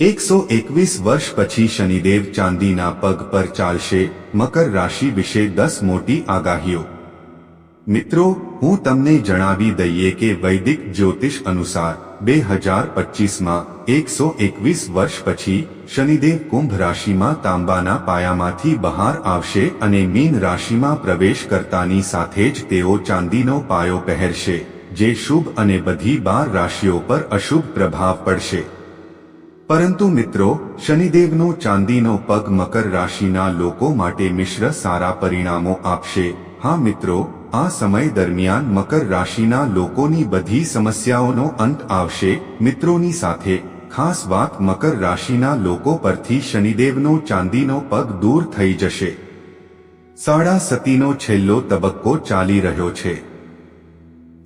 એકસો એકવીસ વર્ષ પછી શનિદેવ ચાંદીના પગ પર ચાલશે, મકર રાશિ વિશે દસ મોટી આગાહીઓ. મિત્રો, હું તમને જણાવી દઈએ કે વૈદિક જ્યોતિષ અનુસાર, બે હજાર પચીસમાં, એકસો એકવીસ વર્ષ પછી, શનિદેવ કુંભ રાશિમાં તાંબાના પાયામાંથી બહાર આવશે અને મીન રાશિમાં પ્રવેશ કરતાની સાથે જ તેઓ ચાંદીનો પાયો પહેરશે, જે શુભ અને બધી બાર રાશિઓ પર અશુભ પ્રભાવ પડશે. પરંતુ મિત્રો, શનિદેવનો ચાંદીનો પગ મકર રાશિના લોકો માટે મિશ્ર સારા પરિણામો આપશે. હા મિત્રો, આ સમય દરમિયાન મકર રાશિના લોકોની બધી સમસ્યાઓનો અંત આવશે. મિત્રોની સાથે, ખાસ વાત મકર રાશિના લોકો પરથી શનિદેવનો ચાંદીનો પગ દૂર થઈ જશે. સાડા સતીનો છેલ્લો તબક્કો ચાલી રહ્યો છે.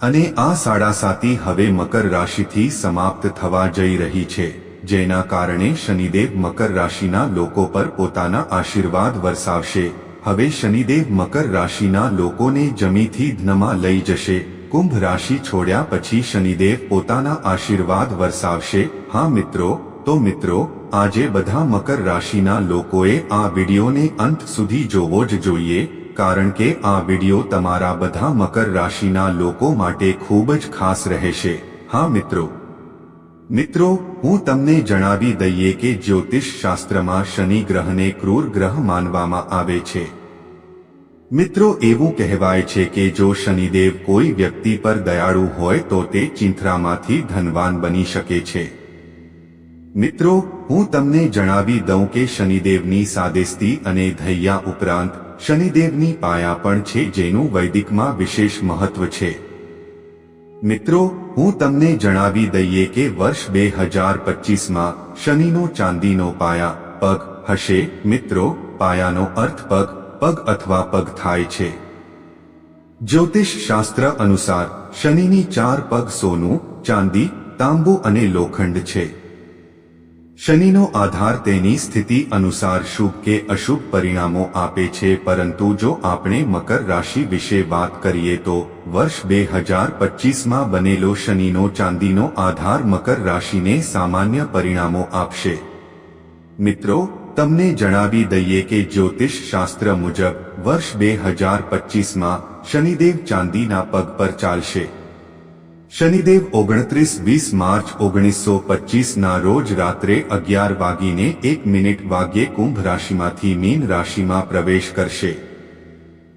અને આ સાડા સાતી હવે મકર રાશિથી સમાપ્ત થવા જઈ રહી છે. જેના કારણે શનિદેવ મકર રાશિના લોકો પર પોતાના આશીર્વાદ વરસાવશે. હવે શનિદેવ મકર રાશિના લોકોને જમીથી ધનમાં લઈ જશે. કુંભ રાશિ છોડ્યા પછી શનિદેવ પોતાના આશીર્વાદ વરસાવશે. હા મિત્રો, તો મિત્રો, આજે બધા મકર રાશિના લોકોએ આ વિડીયોને અંત સુધી જોવો જ જોઈએ, કારણ કે આ વીડિયો તમારા બધા મકર રાશિના લોકો માટે ખૂબ જ ખાસ રહેશે. હા મિત્રો મિત્રો, હું તમને જણાવી દઈએ કે જ્યોતિષ શાસ્ત્રમાં શનિ ગ્રહને ક્રૂર ગ્રહ માનવામાં આવે છે. મિત્રો, એવું કહેવાય છે કે જો શનિદેવ કોઈ વ્યક્તિ પર દયાળુ હોય તો તે ચિંથરામાંથી ધનવાન બની શકે છે. મિત્રો, હું તમને જણાવી દઉં કે શનિદેવની સાદેસ્તી અને ધૈયા ઉપરાંત શનિદેવની પાયા પણ છે જેનું વૈદિકમાં વિશેષ મહત્વ છે. મિત્રો, હું તમને જણાવી દઈએ કે વર્ષ બે હજાર પચીસમાં શનિનો ચાંદીનો પાયા પગ હશે. મિત્રો, પાયાનો અર્થ પગ પગ અથવા પગ થાય છે. જ્યોતિષ શાસ્ત્ર અનુસાર શનિની ચાર પગ સોનું, ચાંદી, તાંબુ અને લોખંડ છે. શનિનો આધાર તેની સ્થિતિ અનુસાર શુભ કે અશુભ પરિણામો આપે છે, પરંતુ જો આપણે મકર રાશિ વિશે વાત કરીએ તો વર્ષ બે હજાર પચીસમાં બનેલો શનિનો ચાંદીનો આધાર મકર રાશિને સામાન્ય પરિણામો આપશે. મિત્રો, તમને જણાવી દઈએ કે જ્યોતિષ શાસ્ત્ર મુજબ વર્ષ બે હજાર પચીસમાં શનિદેવ ચાંદીના પગ પર ચાલશે. શનિદેવ ઓગણત્રીસ વીસ માર્ચ ઓગણીસો પચીસના રોજ રાત્રે અગિયાર વાગીને એક મિનિટ વાગ્યે કુંભ રાશિમાંથી મીન રાશિમાં પ્રવેશ કરશે.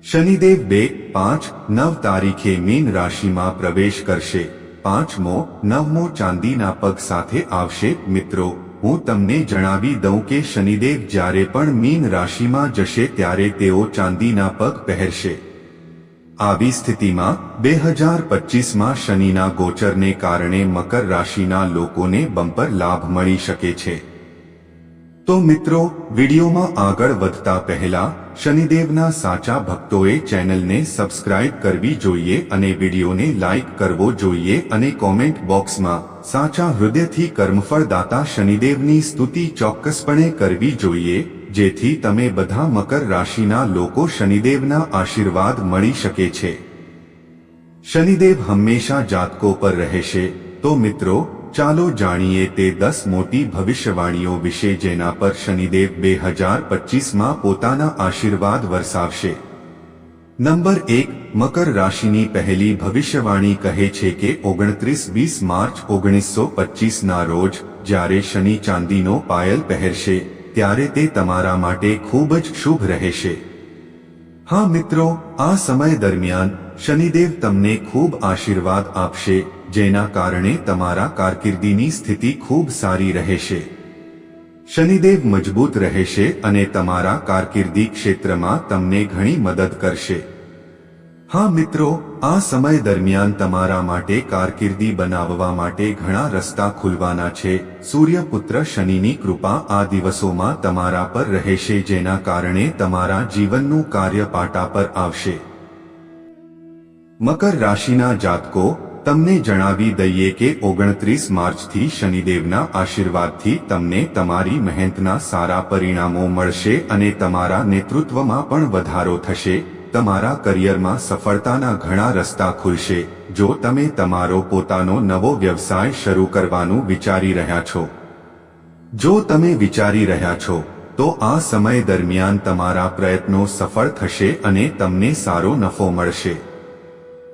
શનિદેવ બે, પાંચ, નવ તારીખે મીન રાશિમાં પ્રવેશ કરશે. પાંચમો, નવમો ચાંદીના પગ સાથે આવશે. મિત્રો, હું તમને જણાવી દઉં કે શનિદેવ જ્યારે પણ મીન રાશિમાં જશે ત્યારે તેઓ ચાંદીના પગ પહેરશે. આવી સ્થિતિમાં બે હજાર પચીસમાં શનિના ગોચરને કારણે મકર રાશિના લોકોને બમ્પર લાભ મળી શકે છે. તો મિત્રો, વિડીયોમાં આગળ વધતા પહેલા શનિદેવના સાચા ભક્તોએ ચેનલને સબસ્ક્રાઇબ કરવી જોઈએ અને વિડીયોને લાઇક કરવો જોઈએ અને કોમેન્ટ બોક્સમાં સાચા હૃદયથી કર્મફળદાતા શનિદેવની સ્તુતિ ચોક્કસપણે કરવી જોઈએ જેથી તમે બધા મકર રાશિના લોકો શનિદેવના આશીર્વાદ મળી શકે છે. શનિદેવ હંમેશા જાતકો પર રહેશે, તો મિત્રો, ચાલો જાણીએ તે દસ મોટી ભવિષ્યવાણીઓ વિશે જેના પર શનિદેવ બે હજાર પચીસમાં પોતાના આશીર્વાદ વરસાવશે. નંબર એક, મકર રાશિની પહેલી ભવિષ્યવાણી કહે છે કે ઓગણત્રીસ વીસ માર્ચ ઓગણીસો પચીસના રોજ, જ્યારે શનિ ચાંદીનો પાયલ પહેરશે ત્યારે તે તમારા માટે ખૂબ જ શુભ રહેશે. હા, મિત્રો, આ સમય દરમિયાન શનિદેવ તમને ખૂબ આશીર્વાદ આપશે, જેના કારણે તમારા કારકિર્દીની સ્થિતિ ખૂબ સારી રહેશે. શનિદેવ મજબૂત રહેશે અને તમારા કારકિર્દી ક્ષેત્રમાં તમને ઘણી મદદ કરશે. હા મિત્રો, આ સમય દરમિયાન તમારા માટે કારકિર્દી બનાવવા માટે ઘણા રસ્તા ખુલવાના છે. સૂર્યપુત્ર શનિની કૃપા આ દિવસોમાં તમારા પર રહેશે જેના કારણે તમારા જીવનનું કાર્ય પાટા પર આવશે. મકર રાશિના જાતકો, તમને જણાવી દઈએ કે ઓગણત્રીસ માર્ચથી શનિદેવના આશીર્વાદથી તમને તમારી મહેનતના સારા પરિણામો મળશે અને તમારા નેતૃત્વમાં પણ વધારો થશે. તમારા કરિયરમાં સફળતાના ઘણા રસ્તા ખુલશે, જો તમે તમારો પોતાનો નવો વ્યવસાય શરૂ કરવાનું વિચારી રહ્યા છો. જો તમે વિચારી રહ્યા છો, તો આ સમય દરમિયાન તમારા પ્રયત્નો સફળ થશે અને તમને સારો નફો મળશે.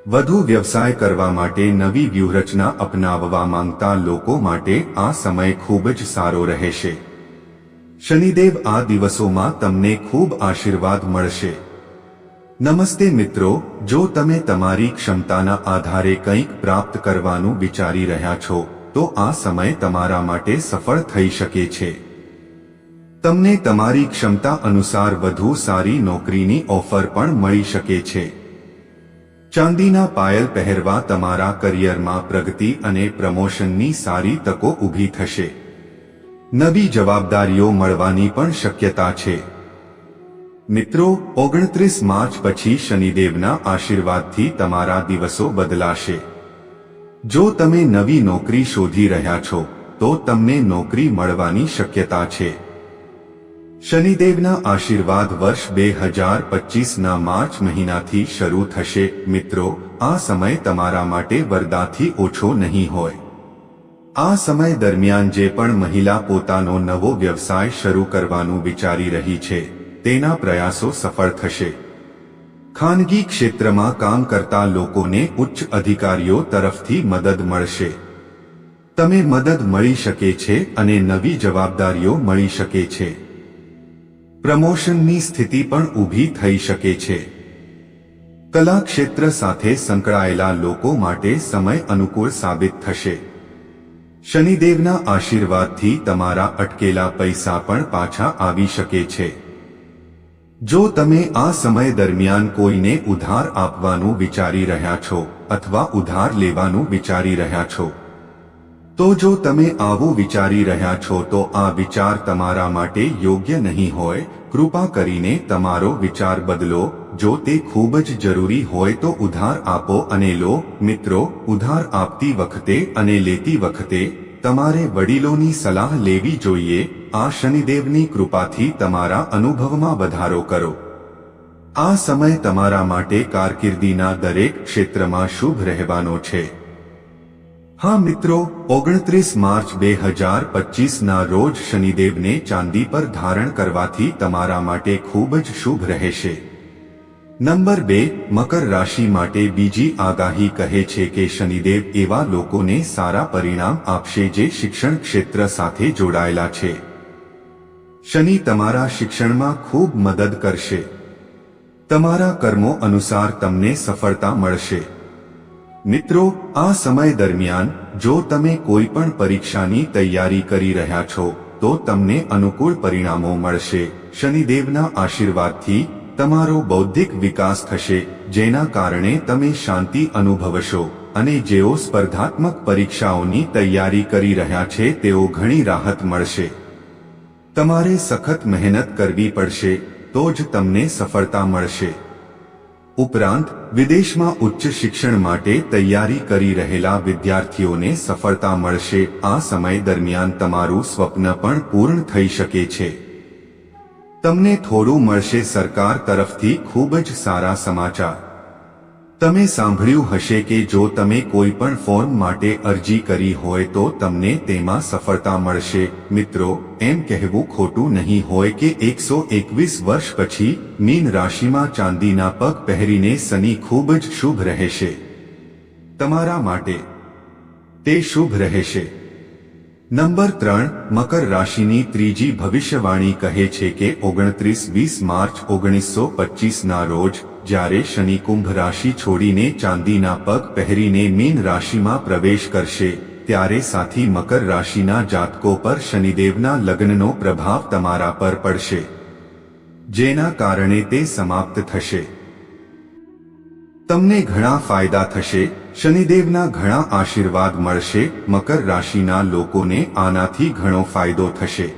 વધુ વ્યવસાય કરવા માટે નવી વ્યૂહરચના અપનાવવા માંગતા લોકો માટે આ સમય ખૂબ જ સારો રહેશે. શનિદેવ આ દિવસોમાં તમને ખૂબ આશીર્વાદ મળશે. નમસ્તે મિત્રો, જો તમે તમારી ક્ષમતાના આધારે કંઈક પ્રાપ્ત કરવાનું વિચારી રહ્યા છો, તો આ સમય તમારા માટે સફળ થઈ શકે છે. તમને તમારી ક્ષમતા અનુસાર વધુ સારી નોકરીની ઓફર પણ મળી શકે છે. ચાંદીના પાયલ પહેરવા તમારા કરિયરમાં પ્રગતિ અને પ્રમોશનની સારી તકો ઊભી થશે. નવી જવાબદારીઓ મળવાની પણ શક્યતા છે. મિત્રો, ઓગણત્રીસ માર્ચ પછી શનિદેવના આશીર્વાદથી તમારા દિવસો બદલાશે. જો તમે નવી નોકરી શોધી રહ્યા છો, તો તમને નોકરી મળવાની શક્યતા છે. શનિદેવના આશીર્વાદ વર્ષ બે હજાર પચીસના માર્ચ મહિનાથી શરૂ થશે. મિત્રો, આ સમય તમારા માટે વરદાથી ઓછો નહીં હોય. આ સમય દરમિયાન જે પણ મહિલા પોતાનો નવો વ્યવસાય શરૂ કરવાનું વિચારી રહી છે તેના પ્રયાસો સફળ થશે. ખાનગી ક્ષેત્રમાં કામ કરતા લોકોને ઉચ્ચ અધિકારીઓ તરફથી મદદ મળશે. તમે મદદ મળી શકે છે અને નવી જવાબદારીઓ મળી શકે છે. પ્રમોશનની સ્થિતિ પણ ઊભી થઈ શકે છે. કલા ક્ષેત્ર સાથે સંકળાયેલા લોકો માટે સમય અનુકૂળ સાબિત થશે. શનિદેવના આશીર્વાદથી તમારા અટકેલા પૈસા પણ પાછા આવી શકે છે. જો તમે આ સમય દરમિયાન કોઈને ઉધાર આપવાનું વિચારી રહ્યા છો અથવા ઉધાર લેવાનું વિચારી રહ્યા છો, તો જો તમે આવું વિચારી રહ્યા છો, તો આ વિચાર તમારા માટે યોગ્ય નહીં હોય. કૃપા કરીને તમારો વિચાર બદલો. જો તે ખૂબ જ જરૂરી હોય, તો ઉધાર આપો અને લો, મિત્રો, ઉધાર આપતી વખતે અને લેતી વખતે તમારે વડીલોની સલાહ લેવી જોઈએ, આ શનિદેવની કૃપાથી તમારા અનુભવમાં વધારો કરો. આ સમય તમારા માટે કારકિર્દીના દરેક ક્ષેત્રમાં શુભ રહેવાનો છે. હા મિત્રો, ઓગણત્રીસ માર્ચ બે હજાર પચીસના રોજ શનિદેવને ચાંદી પર ધારણ કરવાથી તમારા માટે ખૂબ જ શુભ રહેશે. નંબર બે, મકર રાશિ માટે બીજી આગાહી કહે છે કે શનિદેવ એવા લોકોને સારા પરિણામ આપશે જે શિક્ષણ ક્ષેત્ર સાથે જોડાયેલા છે. શનિ તમારા શિક્ષણમાં ખૂબ મદદ કરશે. તમારા કર્મો અનુસાર તમને સફળતા મળશે. મિત્રો, આ સમય દરમિયાન, જો તમે કોઈ પણ પરીક્ષાની તૈયારી કરી રહ્યા છો, તો તમને અનુકૂળ પરિણામો મળશે. શનિદેવના આશીર્વાદથી તમારો બૌદ્ધિક વિકાસ થશે, જેના કારણે તમે શાંતિ અનુભવશો અને જેઓ સ્પર્ધાત્મક પરીક્ષાઓની તૈયારી કરી રહ્યા છે, તેઓ ઘણી રાહત મળશે. તમારે સખત મહેનત કરવી પડશે, તો જ તમને સફળતા મળશે. ઉપરાંત, વિદેશમાં ઉચ્ચ શિક્ષણ માટે તૈયારી કરી રહેલા વિદ્યાર્થીઓને સફળતા મળશે. આ સમય દરમિયાન તમારું સ્વપ્ન પણ પૂર્ણ થઈ શકે છે. તમને થોડું મળશે સરકાર તરફથી ખૂબ જ સારા સમાચાર. તમે સાંભળ્યું હશે કે જો તમે કોઈ પણ ફોર્મ માટે અરજી કરી હોય તો તમને તેમાં સફળતા મળશે. મિત્રો, એમ કહેવું ખોટું નહીં હોય કે એકસો એકવીસ વર્ષ પછી મીન રાશિમાં ચાંદીના પગ પહેરીને શનિ ખૂબ જ શુભ રહેશે. તમારા માટે તે શુભ રહેશે. નંબર ત્રણ, મકર રાશિની ત્રીજી ભવિષ્યવાણી કહે છે કે ઓગણત્રીસ વીસ માર્ચ ઓગણીસો પચીસના રોજ, જ્યારે શનિ કુંભ રાશિ છોડીને ચાંદીના પગ પહેરીને મીન રાશિમાં પ્રવેશ કરશે, ત્યારે સાથી મકર રાશિના જાતકો પર શનિદેવના લગ્નનો પ્રભાવ તમારા પર પડશે. જેના કારણે તે સમાપ્ત થશે. તમને ઘણા ફાયદા થશે. શનિદેવના ઘણા આશીર્વાદ મળશે, મકર રાશિના લોકોને આનાથી ઘણો ફાયદો થશે.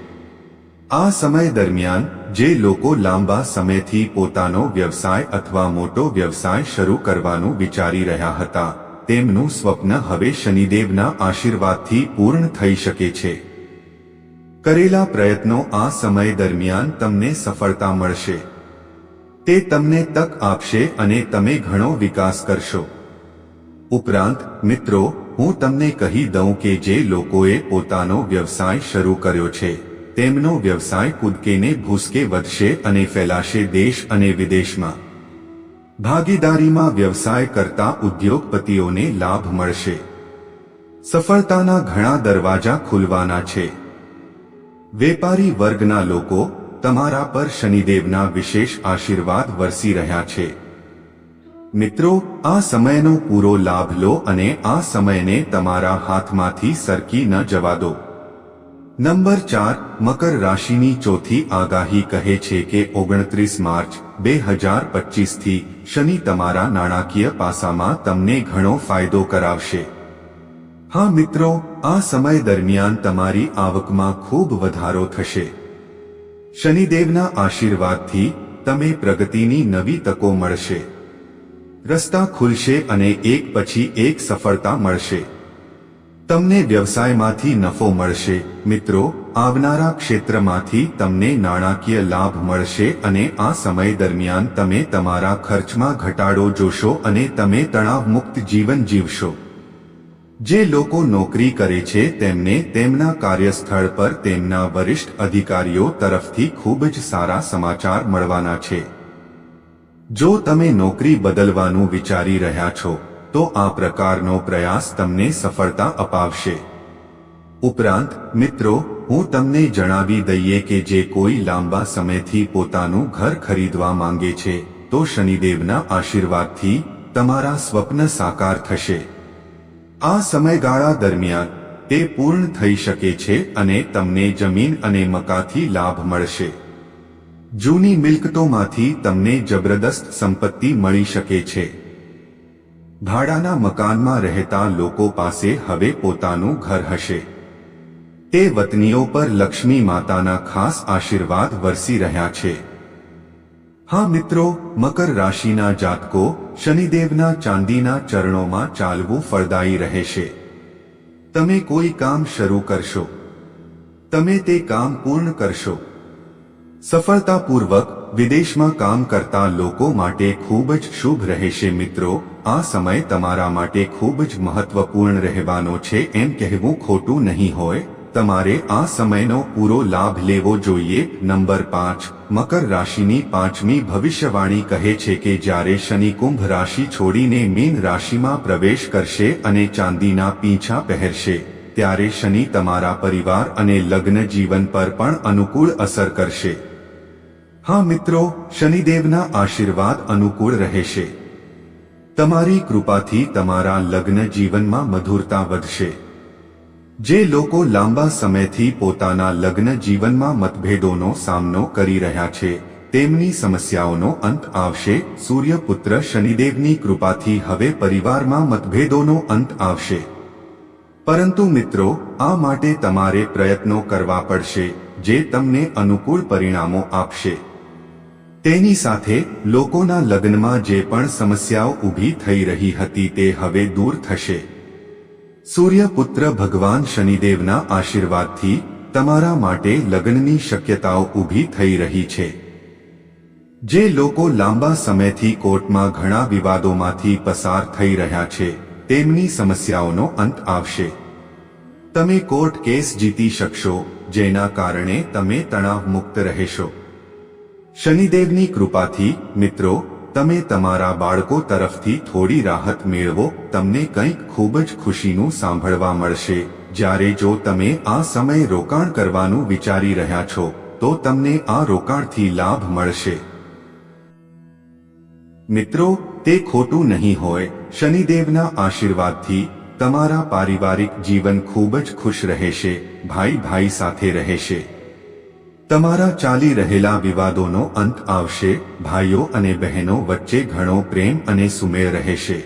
આ સમય દરમિયાન, જે લોકો લાંબા સમયથી પોતાનો વ્યવસાય અથવા મોટો વ્યવસાય શરૂ કરવાનું વિચારી રહ્યા હતા, તેમનું સ્વપ્ન હવે શનિદેવના આશીર્વાદથી પૂર્ણ થઈ શકે છે. કરેલા પ્રયત્નો આ સમય દરમિયાન તમને સફળતા મળશે. તે તમને તક આપશે અને તમે ઘણો વિકાસ કરશો. ઉપરાંત, મિત્રો, હું તમને કહી દઉં કે જે લોકોએ પોતાનો વ્યવસાય શરૂ કર્યો છે, તેમનો વ્યવસાય કૂદકેને ભૂસકે વધશે અને ફેલાશે દેશ અને વિદેશમાં. ભાગીદારીમાં વ્યવસાય કરતા ઉદ્યોગપતિઓને લાભ મળશે. સફળતાના ઘણા દરવાજા ખુલવાના છે. વેપારી વર્ગના લોકો તમારા પર શનિદેવના વિશેષ આશીર્વાદ વરસી રહ્યા છે. મિત્રો, આ સમયનો પૂરો લાભ લો અને આ સમયને તમારા હાથમાંથી સરકી ન જવા દો. નંબર ચાર, મકર રાશિની ચોથી આગાહી કહે છે કે ઓગણત્રીસ માર્ચ બે હજાર પચીસથી શનિ તમારા નાણાકીય પાસામાં તમને ઘણો ફાયદો કરાવશે. હા મિત્રો, આ સમય દરમિયાન તમારી આવકમાં ખૂબ વધારો થશે. શનિદેવના આશીર્વાદથી તમે પ્રગતિની નવી તકો મળશે. રસ્તા ખુલશે અને એક પછી એક સફળતા મળશે. તમને વ્યવસાયમાંથી નફો મળશે. મિત્રો, આવનારા ક્ષેત્રમાંથી તમને નાણાકીય લાભ મળશે અને આ સમય દરમિયાન તમે તમારા ખર્ચમાં ઘટાડો જોશો અને તમે તણાવમુક્ત જીવન જીવશો. જે લોકો નોકરી કરે છે, તેમને તેમના કાર્યસ્થળ પર તેમના વરિષ્ઠ અધિકારીઓ તરફથી ખૂબ જ સારા સમાચાર મળવાના છે. જો તમે નોકરી બદલવાનું વિચારી રહ્યા છો, તો આ પ્રકારનો પ્રયાસ તમને સફળતા અપાવશે. ઉપરાંત, મિત્રો, હું તમને જણાવી દઈએ કે જે કોઈ લાંબા સમયથી પોતાનું ઘર ખરીદવા માંગે છે, તો શનિદેવના આશીર્વાદથી તમારા સ્વપ્ન સાકાર થશે. આ સમયગાળા દરમિયાન, તે પૂર્ણ થઈ શકે છે અને તમને જમીન અને મકાથી લાભ મળશે. જૂની મિલકતોમાંથી તમને જબરદસ્ત સંપત્તિ મળી શકે છે. ભાડાના મકાનમાં રહેતા લોકો પાસે હવે પોતાનું ઘર હશે. તે વતનીઓ પર લક્ષ્મી માતાના ખાસ આશીર્વાદ વરસી રહ્યા છે. હા મિત્રો, મકર રાશિના જાતકો શનિદેવના ચાંદીના ચરણોમાં ચાલવું ફળદાયી રહેશે. તમે કોઈ કામ શરૂ કરશો. તમે તે કામ પૂર્ણ કરશો. સફળતાપૂર્વક વિદેશમાં કામ કરતા લોકો માટે ખૂબ જ શુભ રહેશે મિત્રો. આ સમય તમારા માટે ખૂબ જ મહત્વપૂર્ણ રહેવાનો છે એમ કહેવું ખોટું નહીં હોય. તમારે આ સમયનો પૂરો લાભ લેવો જોઈએ. નંબર પાંચ, મકર રાશિની પાંચમી ભવિષ્યવાણી કહે છે કે જ્યારે શનિ કુંભ રાશિ છોડીને મીન રાશિમાં પ્રવેશ કરશે અને ચાંદીના પીંછા પહેરશે, ત્યારે શનિ તમારા પરિવાર અને લગ્ન જીવન પર પણ અનુકૂળ અસર કરશે. હા મિત્રો, શનિદેવના આશીર્વાદ અનુકૂળ રહેશે. તમારી કૃપાથી તમારા લગ્ન જીવનમાં મધુરતા વધશે. જે લોકો લાંબા સમયથી પોતાના લગ્ન જીવનમાં મતભેદોનો સામનો કરી રહ્યા છે, તેમની સમસ્યાઓનો અંત આવશે, સૂર્યપુત્ર શનિદેવની કૃપાથી હવે પરિવારમાં મતભેદોનો અંત આવશે. પરંતુ મિત્રો, આ માટે તમારે પ્રયત્નો કરવા પડશે, જે તમને અનુકૂળ પરિણામો આપશે. તેની સાથે લોકોના લગ્નમાં જે પણ સમસ્યાઓ ઊભી થઈ રહી હતી તે હવે દૂર થશે. સૂર્યપુત્ર ભગવાન શનિદેવના આશીર્વાદથી તમારા માટે લગ્નની શક્યતાઓ ઊભી થઈ રહી છે. જે લોકો લાંબા સમયથી કોર્ટમાં ઘણા વિવાદોમાંથી પસાર થઈ રહ્યા છે, તેમની સમસ્યાઓનો અંત આવશે. તમે કોર્ટ કેસ જીતી શકશો, જેના કારણે તમે તણાવ મુક્ત રહેશો. શનિદેવની કૃપાથી, મિત્રો, તમે તમારા બાળકો તરફથી થોડી રાહત મેળવો, તમને કંઈક ખૂબ જ ખુશીનું સાંભળવા મળશે. જ્યારે જો તમે આ સમયે રોકાણ કરવાનું વિચારી રહ્યા છો, તો તમને આ રોકાણથી લાભ મળશે. મિત્રો, તે ખોટું નહીં હોય. શનિદેવના આશીર્વાદથી તમારા પારિવારિક જીવન ખૂબ જ ખુશ રહેશે ભાઈ ભાઈ સાથે રહેશે. તમારા ચાલી રહેલા વિવાદોનો અંત આવશે, ભાઈઓ અને બહેનો વચ્ચે ઘણો પ્રેમ અને સુમેળ રહેશે.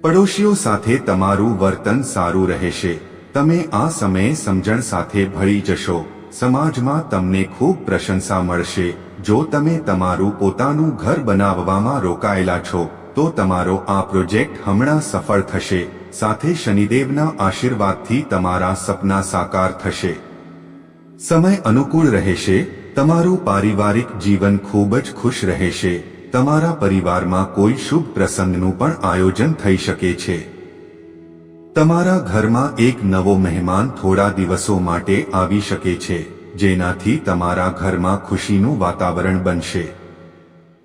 પડોશીઓ સાથે તમારું વર્તન સારું રહેશે. તમે આ સમયે સમજણ સાથે ભળી જશો. સમાજમાં તમને ખૂબ પ્રશંસા મળશે. જો તમે તમારું પોતાનું ઘર બનાવવામાં રોકાયેલા છો, તો તમારો આ પ્રોજેક્ટ હમણાં સફળ થશે. સાથે શનિદેવના આશીર્વાદથી તમારા સપના સાકાર થશે. સમય અનુકૂળ રહેશે, તમારું પારિવારિક જીવન ખૂબ જ ખુશ રહેશે, તમારા પરિવારમાં કોઈ શુભ પ્રસંગનું પણ આયોજન થઈ શકે છે. તમારા ઘરમાં એક નવો મહેમાન થોડા દિવસો માટે આવી શકે છે, જેનાથી તમારા ઘરમાં ખુશીનું વાતાવરણ બનશે.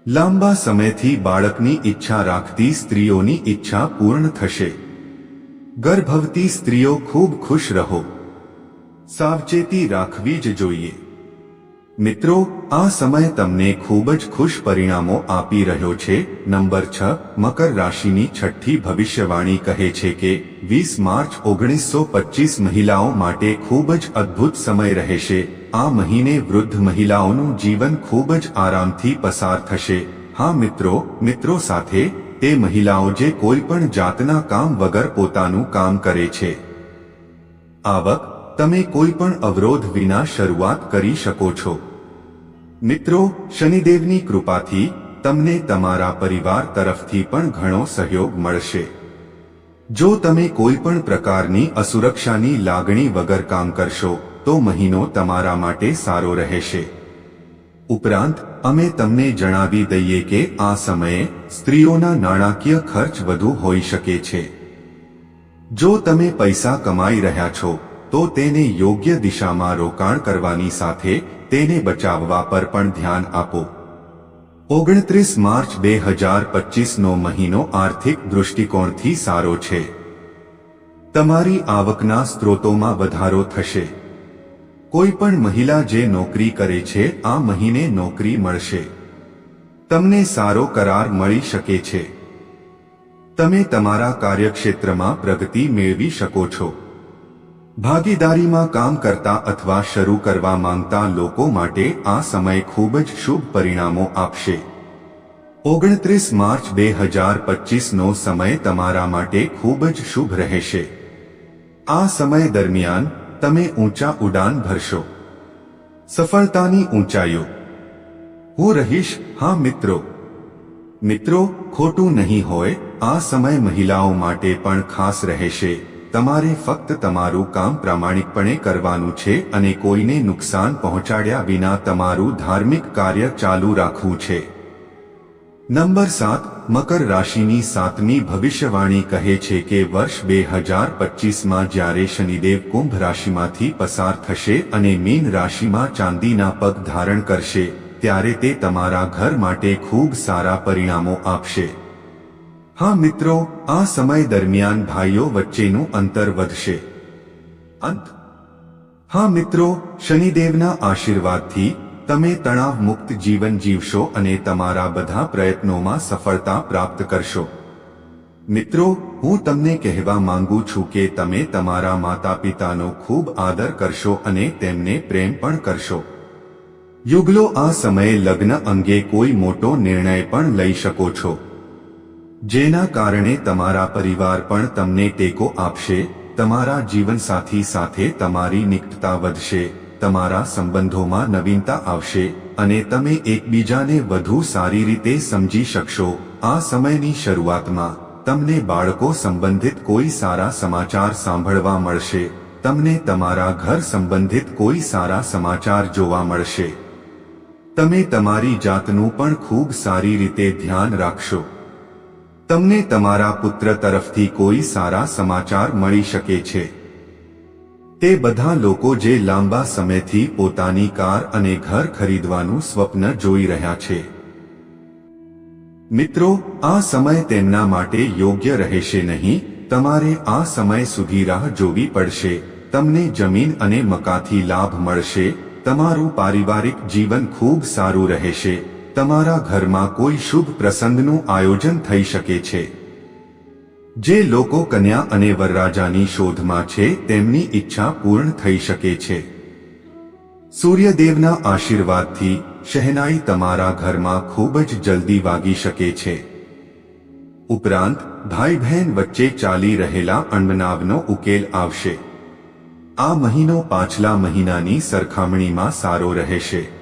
લાંબા સમયથી બાળકની ઈચ્છા રાખતી સ્ત્રીઓની ઈચ્છા પૂર્ણ થશે. ગર્ભવતી સ્ત્રીઓ ખૂબ ખુશ રહો. સાવચેતી રાખવી જ જોઈએ. મિત્રો, આ સમય તમને ખૂબ જ ખુશ પરિણામો આપી રહ્યો છે. નંબર છ, મકર રાશિની છઠ્ઠી ભવિષ્યવાણી કહે છે કે, વીસ માર્ચ ઓગણીસો પચીસ મહિલાઓ માટે ખૂબ જ અદ્ભુત સમય રહેશે. આ મહિને વૃદ્ધ મહિલાઓનું જીવન ખૂબ જ આરામથી પસાર થશે. હા મિત્રો મિત્રો સાથે, તે મહિલાઓ જે કોઈ પણ જાતના કામ વગર પોતાનું કામ કરે છે. આવક તમે કોઈ પણ અવરોધ વિના શરૂઆત કરી શકો છો. મિત્રો, શનિદેવની કૃપાથી તમને તમારા પરિવાર તરફથી પણ ઘણો સહયોગ મળશે. જો તમે કોઈ પણ પ્રકારની અસુરક્ષાની લાગણી વગર કામ કરશો, તો મહિનો તમારા માટે સારો રહેશે. ઉપરાંત, અમે તમને જણાવી દઈએ કે આ સમયે સ્ત્રીઓના નાણાકીય ખર્ચ વધુ હોઈ શકે છે. જો તમે પૈસા કમાઈ રહ્યા છો તો તેને યોગ્ય દિશામાં રોકાણ કરવાની સાથે તેને બચાવવા પર પણ ધ્યાન આપો. ઓગણત્રીસ માર્ચ બે હજાર પચીસનો મહિનો આર્થિક દૃષ્ટિકોણથી સારો છે. તમારી આવકના સ્ત્રોતોમાં વધારો થશે. કોઈ પણ મહિલા જે નોકરી કરે છે, આ મહિને નોકરી મળશે. તમને સારો કરાર મળી શકે છે. તમે તમારા કાર્યક્ષેત્રમાં પ્રગતિ મેળવી શકો છો. ભાગીદારીમાં કામ કરતા અથવા શરૂ કરવા માંગતા લોકો માટે આ સમય ખૂબ જ શુભ પરિણામો આપશે. ઓગણત્રીસ માર્ચ બે હજાર પચીસનો સમય તમારા માટે ખૂબ જ શુભ રહેશે. આ સમય દરમિયાન તમે ઊંચા ઉડાન ભરશો. સફળતાની ઊંચાઈઓ. હું રહીશ, હા મિત્રો. મિત્રો, ખોટું નહીં હોય, આ સમય મહિલાઓ માટે પણ ખાસ રહેશે. તમારે ફક્ત તમારું કામ પ્રામાણિકપણે કરવાનું છે અને કોઈને નુકસાન પહોંચાડ્યા વિના તમારું ધાર્મિક કાર્ય ચાલુ રાખવું છે. નંબર સાત, મકર રાશિની સાતમી ભવિષ્યવાણી કહે છે કે વર્ષ બે હજાર પચીસમાં જ્યારે શનિદેવ કુંભ રાશિમાંથી પસાર થશે અને મીન રાશિમાં ચાંદીના પગ ધારણ કરશે, ત્યારે તે તમારા ઘર માટે ખૂબ સારા પરિણામો આપશે. હા મિત્રો, આ સમય દરમિયાન ભાઈઓ વચ્ચેનું અંતર વધશે. અંત. હા મિત્રો, શનિદેવના આશીર્વાદથી તમે તણાવ મુક્ત જીવન જીવશો અને તમારા બધા પ્રયત્નોમાં સફળતા પ્રાપ્ત કરશો. મિત્રો, હું તમને કહેવા માંગુ છું કે તમે તમારા માતા પિતાનો ખૂબ આદર કરશો અને તેમને પ્રેમ પણ કરશો. યુગલો, આ સમયે લગ્ન અંગે કોઈ મોટો નિર્ણય પણ લઈ શકો છો. જેના કારણે તમારા પરિવાર પણ તમને ટેકો આપશે, તમારા જીવનસાથી સાથે તમારી નિકટતા વધશે, તમારા સંબંધોમાં નવીનતા આવશે, અને તમે એકબીજાને વધુ સારી રીતે સમજી શકશો. આ સમયની શરૂઆતમાં, તમને બાળકો સંબંધિત કોઈ સારા સમાચાર સાંભળવા મળશે, તમને તમારા ઘર સંબંધિત કોઈ સારા સમાચાર જોવા મળશે. તમે તમારી જાતનું પણ ખૂબ સારી રીતે ધ્યાન રાખશો. તમને તમારા પુત્ર તરફથી કોઈ સારા સમાચાર મળી શકે છે. તે બધા લોકો જે લાંબા સમયથી પોતાની કાર અને ઘર ખરીદવાનું સ્વપ્ન જોઈ રહ્યા છે. મિત્રો, આ સમય તેમના માટે યોગ્ય રહેશે નહીં, તમારે આ સમય સુધી રાહ જોવી પડશે, તમને જમીન અને મકાથી લાભ મળશે, તમારું પારિવારિક જીવન ખૂબ સારું રહેશે તમારા ઘરમાં કોઈ શુભ પ્રસંગનું આયોજન થઈ શકે છે. જે લોકો કન્યા અને વરરાજાની શોધમાં છે, તેમની ઈચ્છા પૂર્ણ થઈ શકે છે. સૂર્યદેવના આશીર્વાદથી શહેનાઈ તમારા ઘરમાં ખૂબ જ જલ્દી વાગી શકે છે. ઉપરાંત ભાઈ બહેન વચ્ચે ચાલી રહેલા અણબનાવનો ઉકેલ આવશે. આ મહિનો પાછલા મહિનાની સરખામણીમાં સારો રહેશે.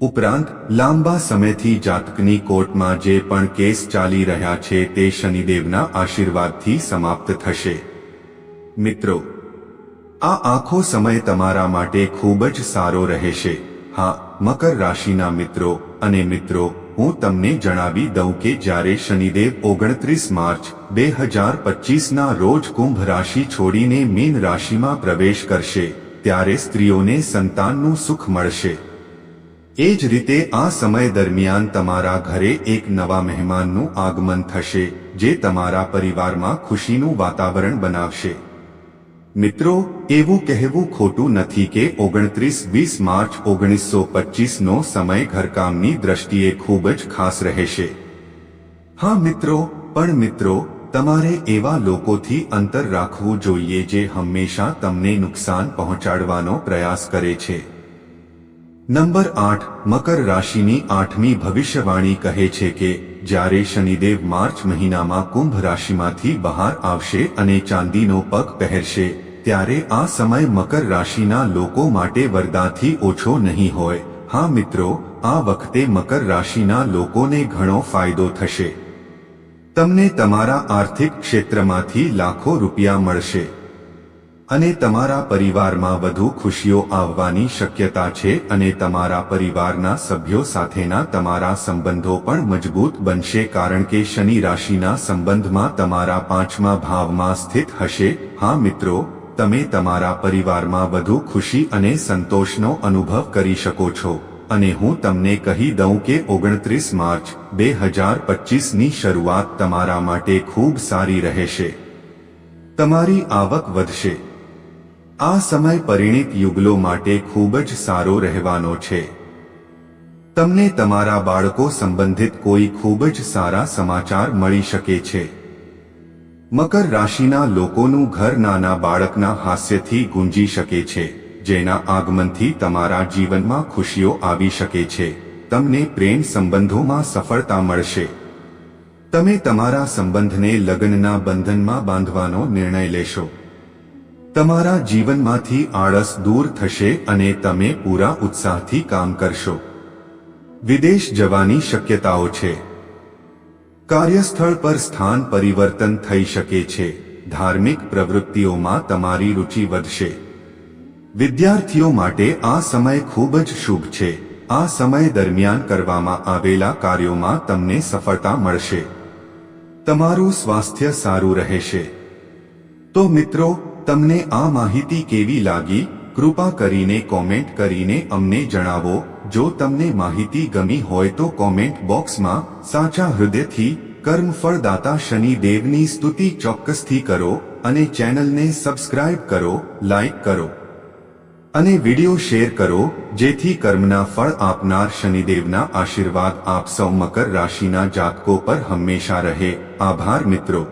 ઉપરાંત, લાંબા સમયથી જાતકની કોર્ટમાં જે પણ કેસ ચાલી રહ્યા છે તે શનિદેવના આશીર્વાદથી સમાપ્ત થશે. મિત્રો, આ આખો સમય તમારા માટે ખૂબ જ સારો રહેશે. હા, મકર રાશિના મિત્રો અને મિત્રો, હું તમને જણાવી દઉં કે જ્યારે શનિદેવ ઓગણત્રીસ માર્ચ, બે હજાર પચીસના રોજ કુંભ રાશિ છોડીને મીન રાશિમાં પ્રવેશ કરશે, ત્યારે સ્ત્રીઓને સંતાનનું સુખ મળશે. એ જ રીતે આ સમય દરમિયાન તમારા ઘરે એક નવા મહેમાનનું આગમન થશે, જે તમારા પરિવારમાં ખુશીનું વાતાવરણ બનાવશે. મિત્રો, એવું કહેવું ખોટું નથી કે ઓગણત્રીસ વીસ માર્ચ ઓગણીસો પચીસનો સમય ઘરકામની દ્રષ્ટિએ ખૂબ જ ખાસ રહેશે. હા મિત્રો, પણ મિત્રો, તમારે એવા લોકોથી અંતર રાખવું જોઈએ જે હંમેશા તમને નુકસાન પહોંચાડવાનો પ્રયાસ કરે છે. નંબર આઠ, મકર રાશિની આઠમી ભવિષ્યવાણી કહે છે કે, જ્યારે શનિદેવ માર્ચ મહિનામાં કુંભ રાશિમાંથી બહાર આવશે અને ચાંદીનો પગ પહેરશે, ત્યારે આ સમય મકર રાશિના લોકો માટે વરદાથી ઓછો નહીં હોય. હા મિત્રો, આ વખતે મકર રાશિના લોકોને ઘણો ફાયદો થશે. તમને તમારા આર્થિક ક્ષેત્રમાંથી લાખો રૂપિયા મળશે. અને તમારા પરિવારમાં વધુ ખુશીઓ આવવાની શક્યતા છે અને તમારા પરિવારના સભ્યો સાથેના તમારા સંબંધો પણ મજબૂત બનશે કારણ કે શનિ રાશિના સંબંધમાં તમારા પાંચમા ભાવમાં સ્થિત હશે. હા મિત્રો, તમે તમારા પરિવારમાં વધુ ખુશી અને સંતોષનો અનુભવ કરી શકો છો. અને હું તમને કહી દઉં કે ઓગણત્રીસ માર્ચ બે હજાર પચીસની શરૂઆત તમારા માટે ખૂબ સારી રહેશે. તમારી આવક વધશે. આ સમય પરિણિત યુગલો માટે ખૂબ જ સારો રહેવાનો છે. તમને તમારા બાળકો સંબંધિત કોઈ ખૂબ જ સારા સમાચાર મળી શકે છે. મકર રાશિના લોકોનું ઘર નાના બાળકના હાસ્યથી ગુંજી શકે છે, જેના આગમનથી તમારા જીવનમાં ખુશીઓ આવી શકે છે. તમને પ્રેમ સંબંધોમાં સફળતા મળશે. તમે તમારા સંબંધને લગ્નના બંધનમાં બાંધવાનો નિર્ણય લેશો. તમારા જીવનમાંથી આળસ દૂર થશે અને તમે પૂરા ઉત્સાહથી કામ કરશો. વિદેશ જવાની શક્યતાઓ છે. કાર્યસ્થળ પર સ્થાન પરિવર્તન થઈ શકે છે. ધાર્મિક પ્રવૃત્તિઓમાં તમારી રુચિ વધશે. વિદ્યાર્થીઓ માટે આ સમય ખૂબ જ શુભ છે. આ સમય દરમિયાન કરવામાં આવેલા કાર્યોમાં તમને સફળતા મળશે. તમારું સ્વાસ્થ્ય સારું રહેશે. તો મિત્રો તમને આ માહિતી કેવી લાગી? કૃપા કરીને કોમેન્ટ કરીને અમને જણાવો. જો તમને માહિતી ગમી હોય તો કોમેન્ટ બોક્સમાં, સાચા હૃદયથી કર્મફળદાતા શનિદેવની સ્તુતિ ચોક્કસથી કરો અને ચેનલને સબસ્ક્રાઇબ કરો લાઇક કરો. અને વિડિયો શેર કરો, જેથી કર્મના ફળ આપનાર શનિદેવના આશીર્વાદ આપ સૌ મકર રાશિના જાતકો પર હંમેશા રહે. આભાર મિત્રો.